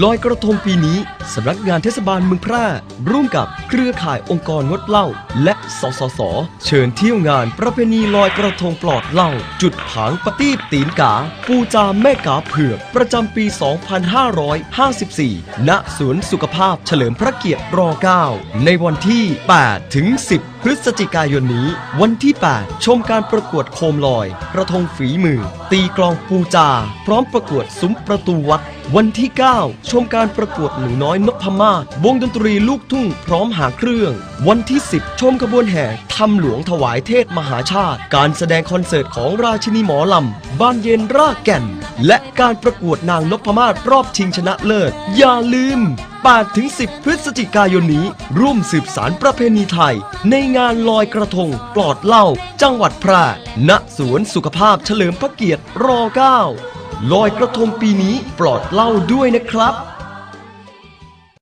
ลอยกระทงปีนี้ สำนักงานเทศบาลเมืองแพร่ ร่วมกับเครือข่ายองค์กรงดเหล้าและสสส เชิญเที่ยวงานประเพณีลอยกระทงปลอดเหล้าจุดผางปะตีบตีนกา ปูจาแม่กาเผือก ประจำปี 2554 ณสวนสุขภาพเฉลิมพระเกียรติร9ในวันที่ 8 ถึง 10 พฤศจิกายนนี้ วันที่ 8 ชมการประกวดโคมลอย กระทงฝีมือ ตีกลองปูจา พร้อมประกวดซุ้มประตูวัด วันที่ 9 ชมการประกวดหนูน้อยนพมาศวงดนตรีลูกทุ่งพร้อมหาเครื่อง วันที่ 10 ชมขบวนแห่ทำหลวงถวายเทศมหาชาติ การแสดงคอนเสิร์ตของราชินีหมอลำ บ้านเย็นรากแก่น และการประกวดนางนพมาศรอบชิงชนะเลิศ อย่าลืม 8ถึง10 พฤศจิกายนนี้ ร่วมสืบสารประเพณีไทย ในงานลอยกระทง ปลอดเหล้าจังหวัดแพร่ณสวนสุขภาพเฉลิมพระเกียรติร 9 ลอยกระทงปีนี้ปลอดเหล้าด้วยนะครับ